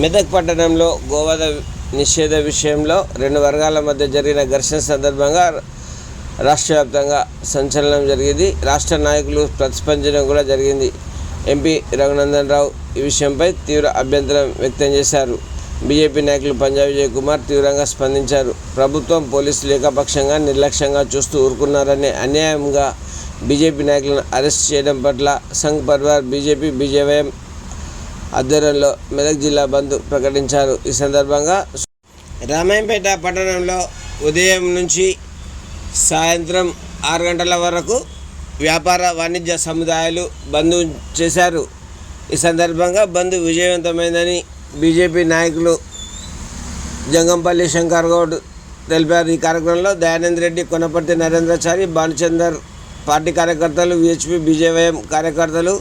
మెదక్ పట్టణంలో గోవధ నిషేధ విషయంలో రెండు వర్గాల మధ్య జరిగిన ఘర్షణ సందర్భంగా రాష్ట్ర వ్యాప్తంగా సంచలనం జరిగింది. రాష్ట్ర నాయకులు ప్రతిస్పందన కూడా జరిగింది. ఎంపీ రఘునందన్ రావు ఈ విషయంపై తీవ్ర అభ్యంతరం వ్యక్తం చేశారు. బీజేపీ నాయకులు పంజాబ్ విజయ్ కుమార్ తీవ్రంగా స్పందించారు. ప్రభుత్వం పోలీసులు ఏకపక్షంగా నిర్లక్ష్యంగా చూస్తూ ఊరుకున్నారనే అన్యాయంగా బీజేపీ నాయకులను అరెస్ట్ చేయడం పట్ల సంఘ్ పరివార్ బీజేపీ బీజేవైఎం ఆధ్వర్యంలో మెదక్ జిల్లా బంద్ ప్రకటించారు. ఈ సందర్భంగా రామాయంపేట పట్టణంలో ఉదయం నుంచి సాయంత్రం ఆరు గంటల వరకు వ్యాపార వాణిజ్య సముదాయాలు బంద్ చేశారు. ఈ సందర్భంగా బంద్ విజయవంతమైందని బీజేపీ నాయకులు జంగంపల్లి శంకర్ గౌడ్ తెలిపారు. ఈ కార్యక్రమంలో దయానంద్ రెడ్డి కొనపర్తి నరేంద్రచారి భానుచందర్ పార్టీ కార్యకర్తలు విహెచ్పి బీజేవైఎం కార్యకర్తలు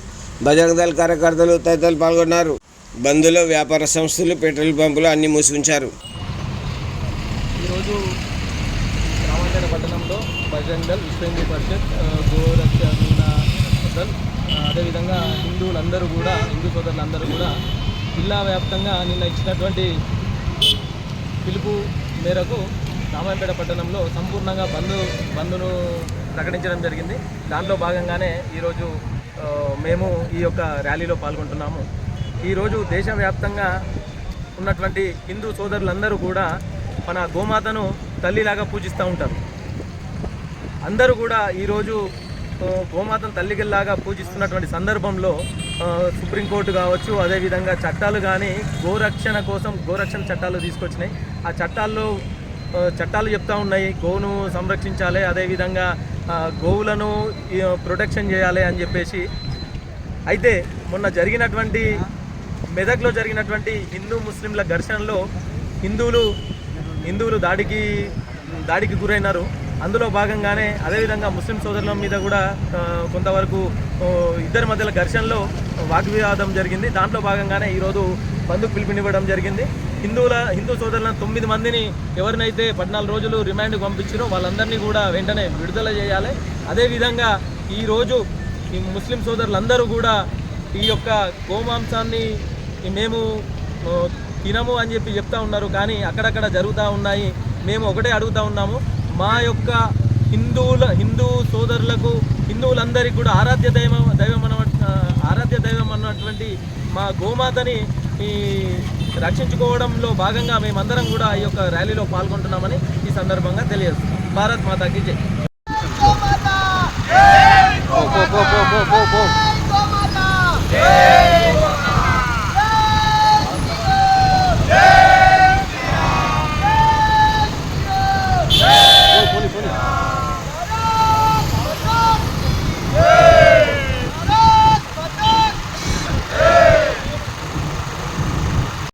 భజరంగ దళ కార్యకర్తలు తదితరులు పాల్గొన్నారు. బంద్లో వ్యాపార సంస్థలు పెట్రోల్ పంపులు అన్ని మూసి ఉంచారు ఈరోజు రామాంజన పట్టణంలో బజరంగ్ దళ్ విశ్వ హిందూ పరిషత్ ఆ, దళ్ అదేవిధంగా హిందువులందరూ కూడా హిందూ సోదరులందరూ కూడా జిల్లా వ్యాప్తంగా నిన్న ఇచ్చినటువంటి పిలుపు మేరకు రామాయపేట పట్టణంలో సంపూర్ణంగా బంద్ బంద్ను ప్రకటించడం జరిగింది. దాంట్లో భాగంగానే ఈరోజు మేము ఈ యొక్క ర్యాలీలో పాల్గొంటున్నాము. ఈరోజు దేశవ్యాప్తంగా ఉన్నటువంటి హిందూ సోదరులందరూ కూడా మన గోమాతను తల్లిలాగా పూజిస్తూ ఉంటారు. అందరూ కూడా ఈరోజు గోమాతను తల్లిగల్లాగా పూజిస్తున్నటువంటి సందర్భంలో సుప్రీంకోర్టు కావచ్చు అదేవిధంగా చట్టాలు కానీ గోరక్షణ కోసం గోరక్షణ చట్టాలు తీసుకొచ్చినాయి. ఆ చట్టాల్లో చట్టాలు చెప్తా ఉన్నాయి. గోవును సంరక్షించాలి అదేవిధంగా గోవులను ప్రొటెక్షన్ చేయాలి అని చెప్పేసి. అయితే మొన్న జరిగినటువంటి మెదక్లో జరిగినటువంటి హిందూ ముస్లింల ఘర్షణలో హిందువులు హిందువులు దాడికి దాడికి గురైనారు. అందులో భాగంగానే అదేవిధంగా ముస్లిం సోదరుల మీద కూడా కొంతవరకు ఇద్దరి మధ్యలో ఘర్షణలో వాగ్వివాదం జరిగింది. దాంట్లో భాగంగానే ఈరోజు బంధుకు పిలుపునివ్వడం జరిగింది. హిందువుల హిందూ సోదరుల తొమ్మిది మందిని ఎవరినైతే పద్నాలుగు రోజులు రిమాండ్ పంపించారో వాళ్ళందరినీ కూడా వెంటనే విడుదల చేయాలి. అదేవిధంగా ఈరోజు ఈ ముస్లిం సోదరులందరూ కూడా ఈ యొక్క గోమాంసాన్ని మేము తినము అని చెప్పి చెప్తా ఉన్నారు. కానీ అక్కడక్కడ జరుగుతూ ఉన్నాయి. మేము ఒకటే అడుగుతా ఉన్నాము. మా యొక్క హిందువుల హిందూ సోదరులకు హిందువులందరికీ కూడా ఆరాధ్య దైవం దైవం అన్న ఆరాధ్య దైవం అన్నటువంటి మా గోమాతని ఈ రక్షించుకోవడంలో భాగంగా మేమందరం కూడా ఈ యొక్క ర్యాలీలో పాల్గొంటున్నామని ఈ సందర్భంగా తెలియజేస్తున్నాం. భారత్ మాతాకి జై.